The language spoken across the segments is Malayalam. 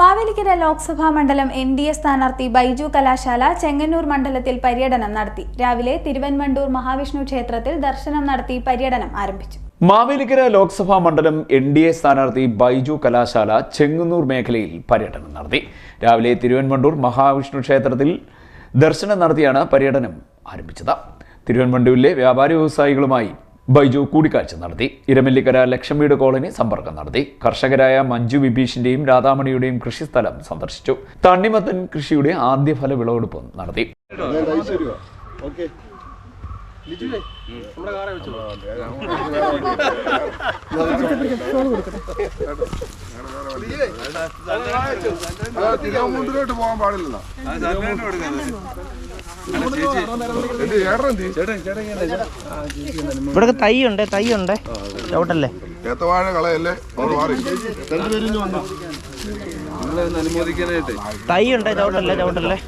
മാവേലിക്കര ലോക്സഭാ മണ്ഡലം എൻ ഡി എ സ്ഥാനാർത്ഥി ബൈജു കലാശാല ചെങ്ങന്നൂർ മണ്ഡലത്തിൽ പര്യടനം നടത്തി. രാവിലെ തിരുവൻവണ്ടൂർ മഹാവിഷ്ണു ക്ഷേത്രത്തിൽ ദർശനം നടത്തി പര്യടനം ആരംഭിച്ചു. മാവേലിക്കര ലോക്സഭാ മണ്ഡലം എൻ ഡി എ സ്ഥാനാർത്ഥി ബൈജു കലാശാല ചെങ്ങന്നൂർ മേഖലയിൽ പര്യടനം നടത്തി. രാവിലെ തിരുവൻവണ്ടൂർ മഹാവിഷ്ണു ക്ഷേത്രത്തിൽ ദർശനം നടത്തിയാണ് പര്യടനം ആരംഭിച്ചത്. തിരുവൻവണ്ടൂരിലെ വ്യാപാരി വ്യവസായികളുമായി ബൈജു കൂടിക്കാഴ്ച നടത്തി. ഇരമല്ലിക്കര ലക്ഷംവീട് കോളനി സമ്പർക്കം നടത്തി. കർഷകരായ മഞ്ജു വിഭീഷിന്റെയും രാധാമണിയുടെയും കൃഷിസ്ഥലം സന്ദർശിച്ചു. തണ്ണിമത്തൻ കൃഷിയുടെ ആദ്യ ഫല വിളവെടുപ്പ് നടത്തി. തിരുവനന്തപുരത്തോട്ട് പോകാൻ പാടില്ലല്ലോ? ഇവിടെ തൈ ഉണ്ട് തൈ ഉണ്ട് ചവിട്ടല്ലേ ഏത്തവാഴ കളയല്ലേ മാറി തൈ ഉണ്ട് ചവിട്ടല്ലേ ചവിട്ടല്ലേ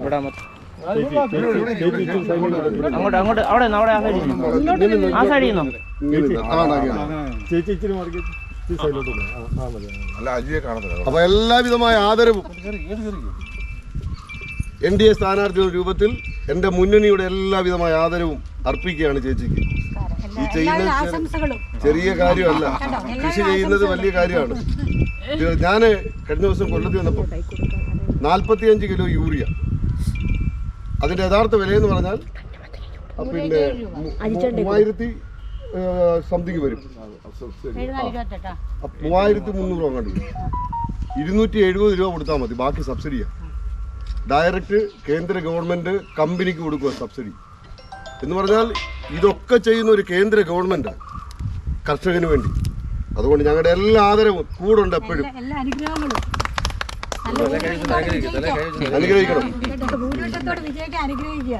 ഇവിടെ മൊത്തം. അങ്ങോട്ട് അങ്ങോട്ട് അവിടെ അവിടെ ആ സൈഡിൽ ആ സൈഡിൽ അപ്പൊ എല്ലാവിധമായ ആദരവും എൻ ഡി എ സ്ഥാനാർത്ഥിയുടെ രൂപത്തിൽ എന്റെ മുന്നണിയുടെ എല്ലാവിധമായ ആദരവും അർപ്പിക്കുകയാണ് ചേച്ചിക്ക്. ഈ ചെയ്യുന്നത് ചെറിയ- കാര്യമല്ല. കൃഷി ചെയ്യുന്നത് വലിയ കാര്യമാണ്. ഞാൻ കഴിഞ്ഞ ദിവസം കൊല്ലത്ത് വന്നപ്പോൾ നാൽപ്പത്തിയഞ്ച് കിലോ യൂറിയ. അതിന്റെ യഥാർത്ഥ വിലയെന്ന് പറഞ്ഞാൽ പിന്നെ മൂവായിരത്തി സംതിങ് വരും. മൂവായിരത്തി മുന്നൂറ് രൂപ കണ്ടു ഇരുന്നൂറ്റി എഴുപത് രൂപ കൊടുത്താൽ മതി ബാക്കി സബ്സിഡിയാണ് ഡയറക്റ്റ് കേന്ദ്ര ഗവൺമെന്റ് കമ്പനിക്ക് കൊടുക്കുക സബ്സിഡി. എന്ന് പറഞ്ഞാൽ ഇതൊക്കെ ചെയ്യുന്ന ഒരു കേന്ദ്ര ഗവൺമെന്റ് കർഷകന് വേണ്ടി. അതുകൊണ്ട് ഞങ്ങളുടെ എല്ലാ ആദരവും കൂടെ ഉണ്ട് എപ്പോഴും അനുഗ്രഹിക്കണം.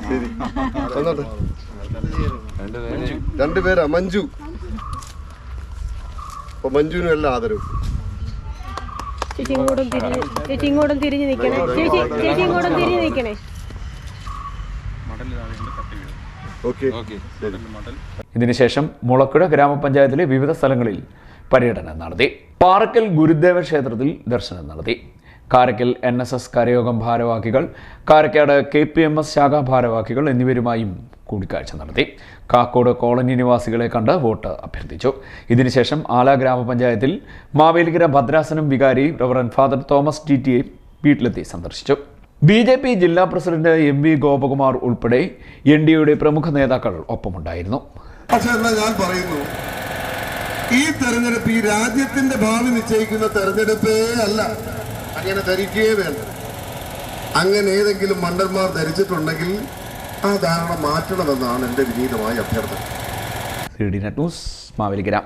ശരി. വന്നോട്ടെ രണ്ടുപേരാ മഞ്ജു. അപ്പൊ മഞ്ജുവിനും എല്ലാ ആദരവും. ചേച്ചി ഇങ്ങോട്ടും തിരിഞ്ഞ് ചേച്ചി ഇങ്ങോട്ടും തിരിഞ്ഞ് നിൽക്കണേ. ചേച്ചി ചേച്ചി ഇങ്ങോട്ടും തിരിഞ്ഞ് നിൽക്കണേ. ഓക്കെ. ഇതിനുശേഷം മുളക്കുഴ ഗ്രാമപഞ്ചായത്തിലെ വിവിധ സ്ഥലങ്ങളിൽ പര്യടനം നടത്തി. പാറക്കൽ ഗുരുദേവ ക്ഷേത്രത്തിൽ ദർശനം നടത്തി. കാരക്കൽ എൻ എസ് എസ് കരയോഗം ഭാരവാഹികൾ Karakkad K P M S ശാഖാ ഭാരവാഹികൾ എന്നിവരുമായും കൂടിക്കാഴ്ച നടത്തി. കാക്കോട് കോളനി നിവാസികളെ കണ്ട് വോട്ട് അഭ്യർത്ഥിച്ചു. ഇതിനുശേഷം ആല ഗ്രാമപഞ്ചായത്തിൽ മാവേലിക്കര ഭദ്രാസനം വികാരി റവറൻ ഫാദർ തോമസ് ടി ടിയെ വീട്ടിലെത്തി സന്ദർശിച്ചു. ബി ജെ പി ജില്ലാ പ്രസിഡന്റ് എം വി ഗോപകുമാർ ഉൾപ്പെടെ എൻ ഡി എയുടെ പ്രമുഖ നേതാക്കൾ ഒപ്പമുണ്ടായിരുന്നു. പക്ഷേ എന്നാൽ ഞാൻ പറയുന്നു ഈ തെരഞ്ഞെടുപ്പ് ഈ രാജ്യത്തിന്റെ ഭാവി നിശ്ചയിക്കുന്ന തെരഞ്ഞെടുപ്പേ അല്ല. അങ്ങനെ ധരിക്കുകയേ വേണ്ട. അങ്ങനെ ഏതെങ്കിലും മണ്ടന്മാർ ധരിച്ചിട്ടുണ്ടെങ്കിൽ ആ ധാരണ മാറ്റണമെന്നാണ് എന്റെ വിനീതമായ അഭ്യർത്ഥന. C D net news Mavelikkara.